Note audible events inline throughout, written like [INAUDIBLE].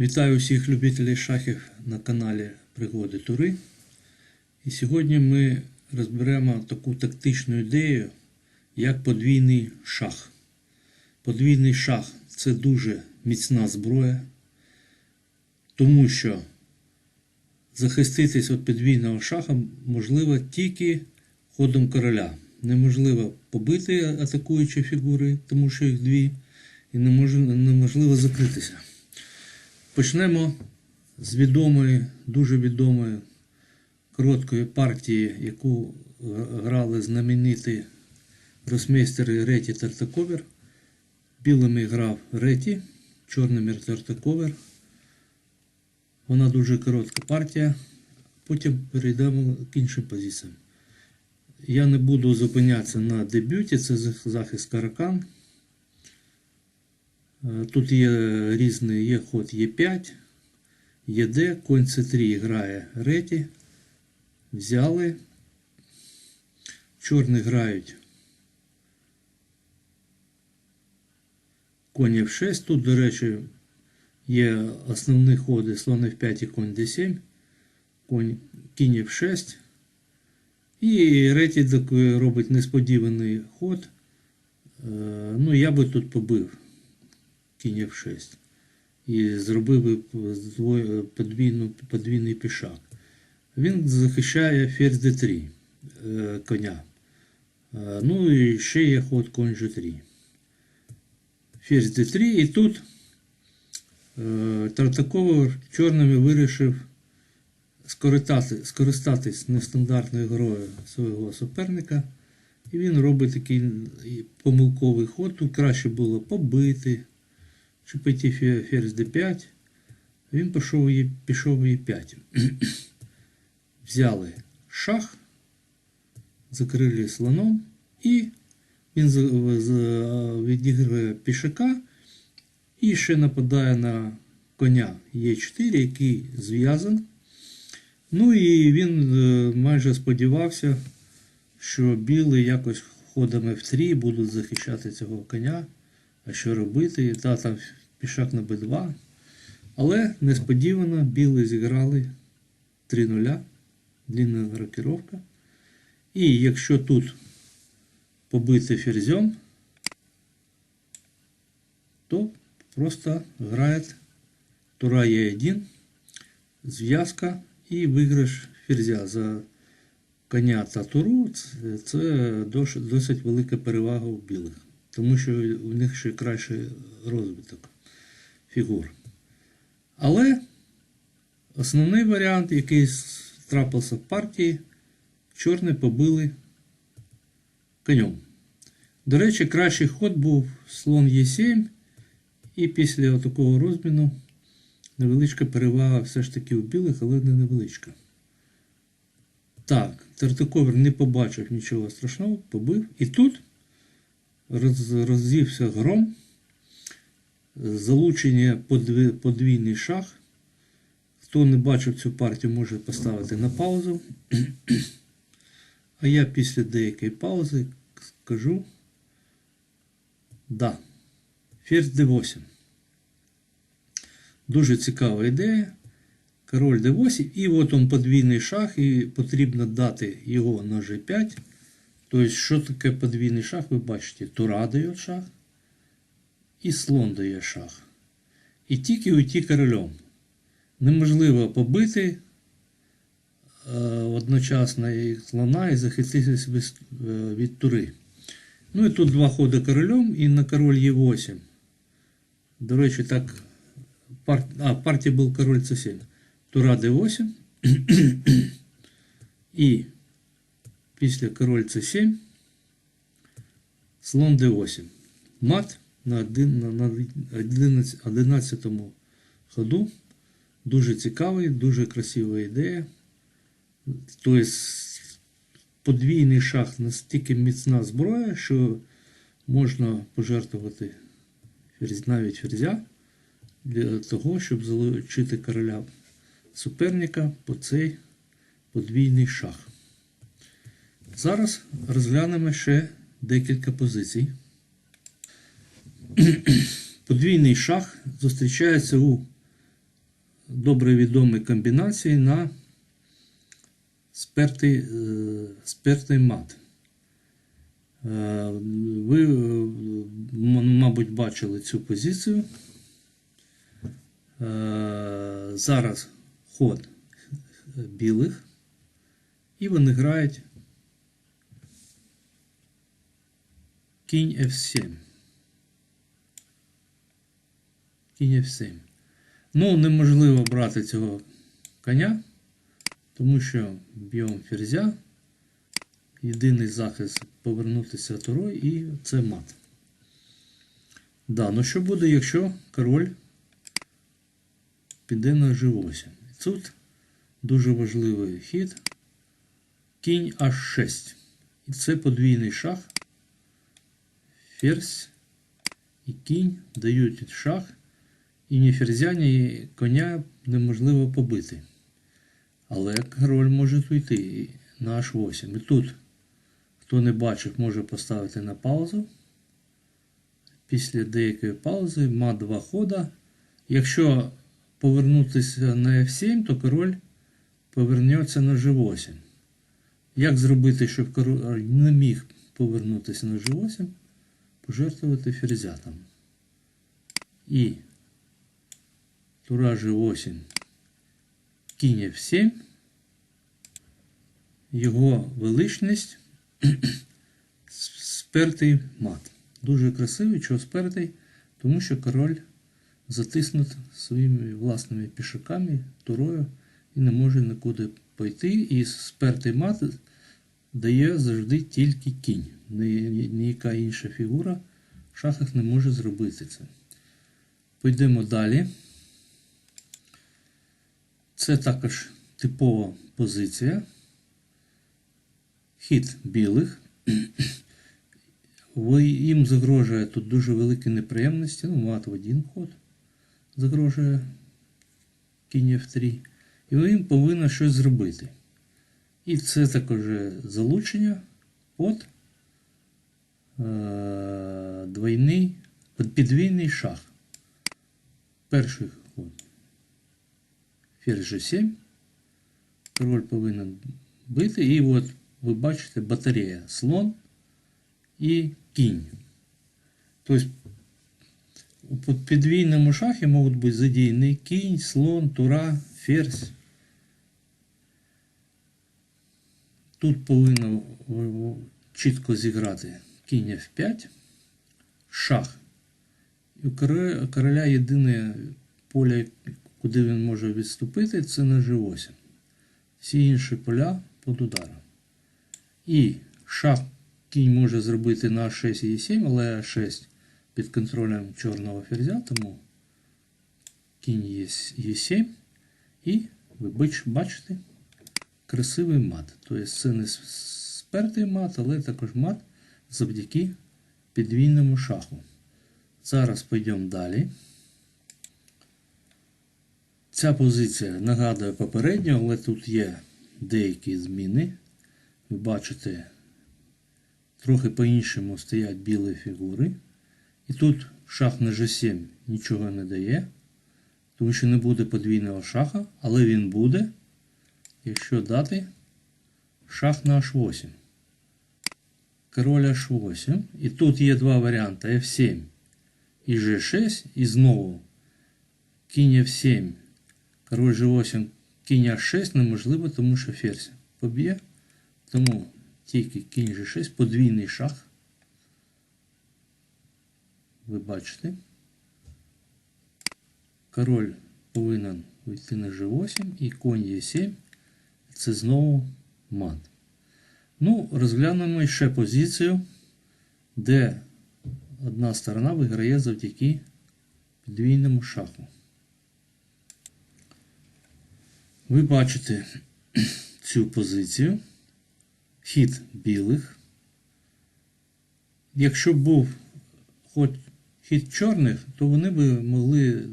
Вітаю всіх любителів шахів на каналі Пригоди Тури. І сьогодні ми розберемо таку тактичну ідею, як подвійний шах. Подвійний шах це дуже міцна зброя, тому що захиститись від подвійного шаха можливо тільки ходом короля. Неможливо побити атакуючі фігури, тому що їх дві, і неможливо закритися. Почнемо з відомої, дуже відомої короткої партії, яку грали знамениті росмейстери Реті Тартаковер. Білими грав Реті, чорними Тартаковер. Вона дуже коротка партія. Потім перейдемо к іншим позиціям. Я не буду зупинятися на дебюті, це захист Каракан. Е, Тут є різний є ход Е5, ЄД, конь С3 грає Реті. Взяли. Чорні грають конь F6. Тут, до речі, є основні ходи слон F5 і конь D7, конь кінь F6. І Реті такий робить несподіваний ход. Е, Ну, я би тут побив кінь F6 і зробив би подвійну, подвійний пішак. Він захищає ферзь d3 е, коня. Е, Ну і ще є ход конь g3. Ферзь d3 і тут е, Тартакова чорними вирішив скористати, скористатись нестандартною грою свого суперника. І він робить такий помилковий ход. Тут краще було побити, чи піти ферзь d5. Він пішов, Е- пішов e5. [CLEARS THROAT] Взяли шах, закрили слоном, і він відігрує пішака і ще нападає на коня Е4, який зв'язан. Ну і він е, майже сподівався, що білий якось ходом F3 будуть захищати цього коня. А що робити? Та там пішак на Б2. Але несподівано білі зіграли 3-0, длінна рокіровка. І якщо тут побити ферзем, то просто грає тура Е1, зв'язка і виграш ферзя за коня та туру. Це, досить велика перевага у білих, тому що у них ще кращий розвиток фігур. Але основний варіант, який трапився в партії, чорні побили конем. До речі, кращий ход був слон Е7, і після такого розміну невеличка перевага все ж таки у білих, але не невеличка. Так, Тертаковер не побачив нічого страшного, побив. І тут роз, роззівся гром, залучення подвійний шах. Хто не бачив цю партію, може поставити на паузу. А я після деякої паузи скажу. Да. Ферзь d8. Дуже цікава ідея. Король d8, і от он подвійний шах, і потрібно дати його на g5. Тобто, що таке подвійний шах, ви бачите, тура дає шах і слон дає шах. І тільки уйти королем. Неможливо побити е, одночасно і слона і захиститися від, е, від тури. Ну і тут два ходи королем і на король Е8. До речі, так. Пар... А, партія був король С7. Тура d8. І після король С7 слон d8. Мат на, один, на, на 11, 11 ходу. Дуже цікавий, дуже красива ідея. Тобто подвійний шах настільки міцна зброя, що можна пожертвувати навіть ферзя для того, щоб залучити короля суперника по цей подвійний шах. Зараз розглянемо ще декілька позицій. Подвійний шах зустрічається у добре відомі комбінації на спертий, е, спертий мат. Е, Ви, е, мабуть, бачили цю позицію. Зараз ход білих, і вони грають кінь F7. Кінь F7. Ну, неможливо брати цього коня, тому що б'ємо ферзя. Єдиний захист повернутися турой і це мат. Да, ну що буде, якщо король піде на G8? Тут дуже важливий хід. Кінь H6. І це подвійний шах. Ферзь і кінь дають шах. І ні ферзя, ні коня неможливо побити. Але король може уйти на H8. І тут, хто не бачив, може поставити на паузу. Після деякої паузи мат 2 хода. Якщо повернутися на F7, то король повернеться на G8. Як зробити, щоб король не міг повернутися на G8? Пожертвувати ферзятом. І тура G8, кінь F7, його величність [CLEARS THROAT] спертий мат. Дуже красивий, чого спертий, тому що король затиснут своїми власними пішаками, турою і не може нікуди пойти. І спертий мат дає завжди тільки кінь. Ніяка інша фігура в шахах не може зробити це. Пойдемо далі. Це також типова позиція. Хід білих. Їм загрожує тут дуже великі неприємності. Ну, мат в один ход загрожує кінь F3. І він повинен щось зробити. І це також залучення под е, двойний, підвійний шах. Перший ход. Ферзь G7. Король повинен бити. І от ви бачите батарея слон і кінь. Тобто у підвійному шахі можуть бути задіяні кінь, слон, тура, ферзь. Тут повинно чітко зіграти кінь F5, шах. І у короля єдине поле, куди він може відступити, це на G8. Всі інші поля під ударом. І шах кінь може зробити на 6 і 7, але 6 під контролем чорного ферзя, тому кінь є, є 7. І ви бачите красивий мат. Тобто це не спертий мат, але також мат завдяки підвійному шаху. Зараз пойдемо далі. Ця позиція нагадує попередню, але тут є деякі зміни. Ви бачите, трохи по-іншому стоять білі фігури. І тут шах на G7 нічого не дає, тому що не буде подвійного шаха, але він буде, якщо дати шах на H8. Король H8. І тут є два варіанти F7 і G6, і знову кінь F7, король G8, кінь H6 неможливо, тому що ферзь поб'є. Тому тільки кінь G6, подвійний шах. Ви бачите. Король повинен вийти на G8 і конь Е7. Це знову мат. Ну, розглянемо ще позицію, де одна сторона виграє завдяки підвійному шаху. Ви бачите [CLEARS THROAT] цю позицію. Хід білих. Якщо б був хоч хід чорних, то вони би могли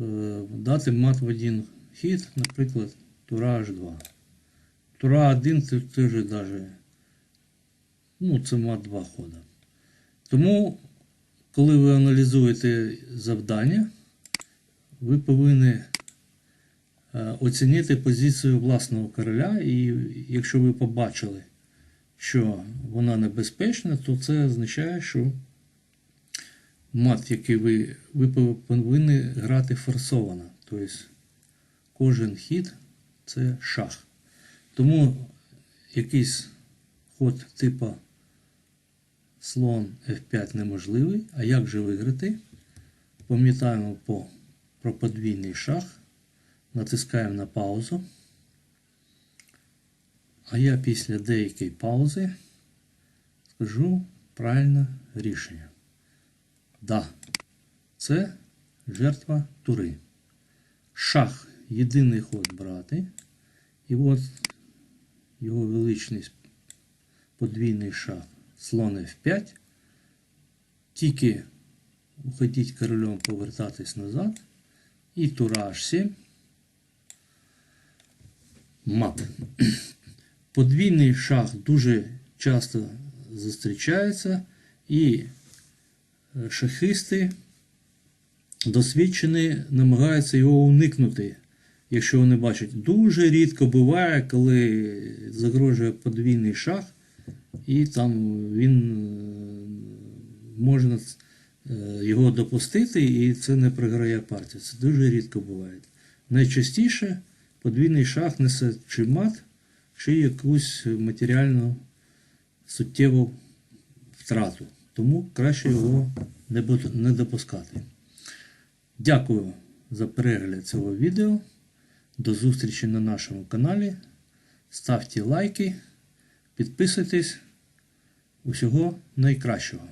е, дати мат в один хід, наприклад, тура H2. Тура 1 це теж даже, ну, це мат 2 хода. Тому, коли ви аналізуєте завдання, ви повинні оцінити позицію власного короля, і якщо ви побачили, що вона небезпечна, то це означає, що мат, який ви, ви повинні грати форсовано. Тобто кожен хід це шах. Тому якийсь ход типу слон F5 неможливий. А як же виграти? Пам'ятаємо по, про подвійний шах. Натискаємо на паузу. А я після деякої паузи скажу правильне рішення. Да, це жертва тури. Шах єдиний ход брати. І от його величність подвійний шах слон F5. Тільки уходіть королем повертатись назад. І тура H7. Мат. [CLEARS THROAT] Подвійний шах дуже часто зустрічається, і е, шахисти досвідчені намагаються його уникнути. Якщо вони бачать, дуже рідко буває, коли загрожує подвійний шах, і там він е, можна е, його допустити, і це не програє партію. Це дуже рідко буває. Найчастіше подвійний шах несе чи мат, чи якусь матеріальну суттєву втрату. Тому краще його не допускати. Дякую за перегляд цього відео. До зустрічі на нашому каналі. Ставте лайки, підписуйтесь. Усього найкращого.